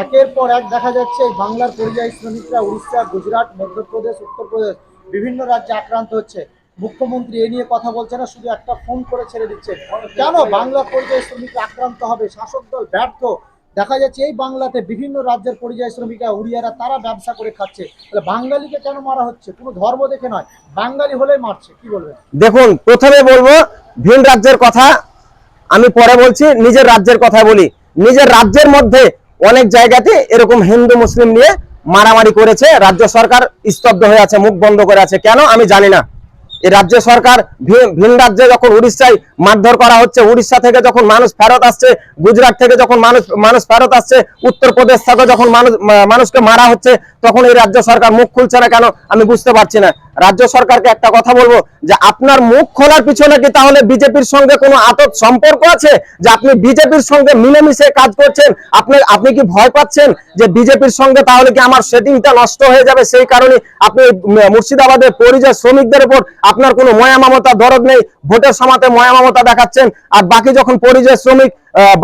একের পর এক দেখা যাচ্ছে এই বাংলার পরিযায়ী শ্রমিকরা উড়িষ্যা, গুজরাট, মধ্যপ্রদেশ, উত্তরপ্রদেশ বিভিন্ন রাজ্যে আক্রান্ত হচ্ছে। মুখ্যমন্ত্রী এ নিয়ে কথা বলছে না, শুধু একটা ফোন করে ছেড়ে দিচ্ছে। কেন বাংলার পরিযায়ী শ্রমিকরা আক্রান্ত হবে? শাসক দল ব্যর্থ। দেখা যাচ্ছে এই বাংলাতে বিভিন্ন রাজ্যের পরিযায়ী শ্রমিকরা, উড়িয়ারা তারা ব্যবসা করে খাচ্ছে। তাহলে বাঙালিকে কেন মারা হচ্ছে? কোনো ধর্ম দেখে নয়। বাঙালি হলেই মারছে, কি বলবেন? দেখুন, প্রথমে বলব, ভিন রাজ্যের কথা আমি পরে বলছি, নিজের রাজ্যের কথা বলি। নিজের রাজ্যের মধ্যে অনেক জায়গাতে এরকম হিন্দু, মুসলিম নিয়ে মারামারি করেছে। রাজ্য সরকার স্তব্ধ হয়ে আছে, মুখ বন্ধ করে আছে। কেন? আমি জানি না। রাজ্য সরকার ভিন রাজ্যে যখন উড়িষ্যায় মারধর করা হচ্ছে, উড়িষ্যা থেকে যখন মানুষ ফেরত আসছে, গুজরাট থেকে যখন মানুষ মানুষ ফেরত আসছে, উত্তরপ্রদেশ থেকে যখন মানুষ মানুষকে মারা হচ্ছে, তখন এই রাজ্য সরকার মুখ খুলছে না কেন? আমি বুঝতে পারছি না। রাজ্য সরকারকে একটা কথা বলব যে, আপনার মুখ খোলার পিছনে কি তাহলে বিজেপির সঙ্গে কোনো আতত সম্পর্ক আছে? যে আপনি বিজেপির সঙ্গে মিলেমিশে কাজ করছেন, আপনি আপনি কি ভয় পাচ্ছেন যে বিজেপির সঙ্গে তাহলে কি আমার সেটিংটা নষ্ট হয়ে যাবে? সেই কারণে আপনি মুর্শিদাবাদের পরিযায়ী শ্রমিকদের উপর আপনার কোনো ময়া মমতা দরদ নেই, ভোটের সময়তে ময়া মমতা দেখাচ্ছেন, আর বাকি যখন পরিযায়ী শ্রমিক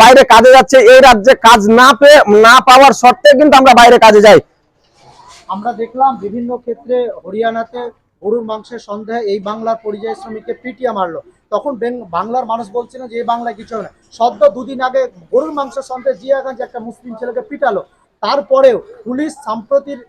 বাইরে কাজে যাচ্ছে, এই রাজ্যে কাজ না পেয়ে, না পাওয়ার শর্তে কিন্তু আমরা বাইরে কাজে যাই। আমরা দেখলাম বিভিন্ন ক্ষেত্রে হরিয়ানাতে গরুর মাংসের সন্দেহে এই বাংলার পরিযায়ী শ্রমিককে পিটিয়ে মারলো। তখন বাংলার মানুষ বলছে না যে, এই বাংলায় কিছু না। সদ্য দুদিন আগে গরুর মাংসের সন্দেহে জিয়াগঞ্জ একটা মুসলিম ছেলেকে পিটালো। তারপরেও পুলিশ সাম্প্রতির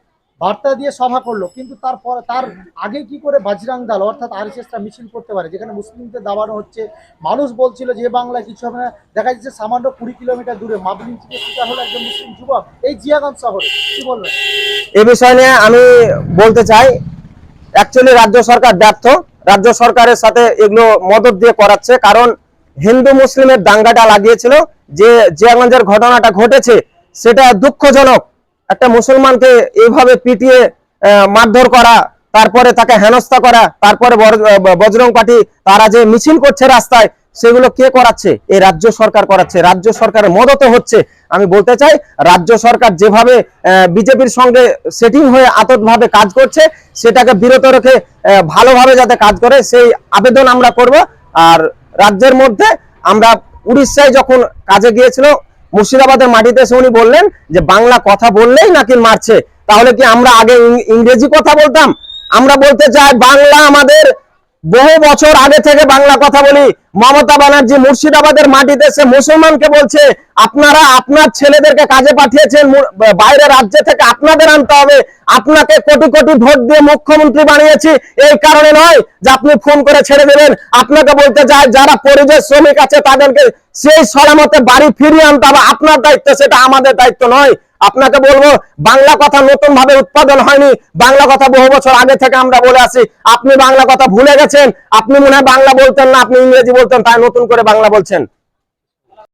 বার্তা দিয়ে সভা করল, কিন্তু তারপর তার আগে কি করে বাজরাং দল, অর্থাৎ আরএসএসটা মিছিল করতে পারে, যেখানে মুসলিমদের দাবানো হচ্ছে, মানুষ বলছিল যে বাংলায় কিছু হবে না, দেখা যাচ্ছে সামান্য কুড়ি কিলোমিটার দূরে, মাবলিন থেকে শিকার হলো একজন মুসলিম যুবক, এই জিয়াগঞ্জ শহরে, কি বলবেন? এ বিষয় নিয়ে আমি বলতে চাই অ্যাকচুয়ালি রাজ্য সরকার ব্যর্থ, রাজ্য সরকারের সাথে এগুলো মদত দিয়ে করাচ্ছে, কারণ হিন্দু মুসলিমের দাঙ্গাটা লাগিয়েছিল, যে জিয়াগঞ্জের ঘটনাটা ঘটেছে, সেটা দুঃখজনক। একটা মুসলমানকে এইভাবে পিটিয়ে মারধর করা, তারপরে তাকে হেনস্থা করা, তারপরে বজরং পার্টি তারা যে মিছিল করছে রাস্তায়, সেগুলো কে করাচ্ছে? এই রাজ্য সরকার করাচ্ছে। রাজ্য সরকারের মদত হচ্ছে। আমি বলতে চাই, রাজ্য সরকার যেভাবে বিজেপির সঙ্গে সেটিং হয়ে আততভাবে কাজ করছে, সেটাকে বিরত রেখে ভালোভাবে যাতে কাজ করে, সেই আবেদন আমরা করব। আর রাজ্যের মধ্যে আমরা উড়িষ্যায় যখন কাজে গিয়েছিল মুর্শিদাবাদের মাটিতে এসে উনি বললেন যে, বাংলা কথা বললেই নাকি মারছে। তাহলে কি আমরা আগে ইংরেজি কথা বলতাম? আমরা বলতে চাই, বাংলা আমাদের বহু বছর আগে থেকে বাংলা কথা বলি। মমতা ব্যানার্জি মুর্শিদাবাদের মাটিতে সে মুসলমানকে বলছে, আপনারা আপনার ছেলেদেরকে কাজে পাঠিয়েছেন বাইরে রাজ্য থেকে আপনাদের আনতে হবে। আপনাকে কোটি কোটি ভোট দিয়ে মুখ্যমন্ত্রী বানিয়েছি। এই কারণে নয় যে আপনি ফোন করে ছেড়ে দেবেন। আপনাকে বলতে চাই, যারা পরিযায়ী শ্রমিক আছে তাদেরকে সেই সলামতে বাড়ি ফিরিয়ে আনতে হবে। আপনার দায়িত্ব সেটা আমাদের দায়িত্ব নয়। আপনাকে বলব, বাংলা কথা নতুন ভাবে উৎপাদন হয়নি। বাংলা কথা বহু বছর আগে থেকে আমরা বলে আসি। আপনি বাংলা কথা ভুলে গেছেন, আপনি মনে হয় বাংলা বলতেন না, আপনি ইংরেজি বলতেন, তাই নতুন করে বাংলা বলছেন।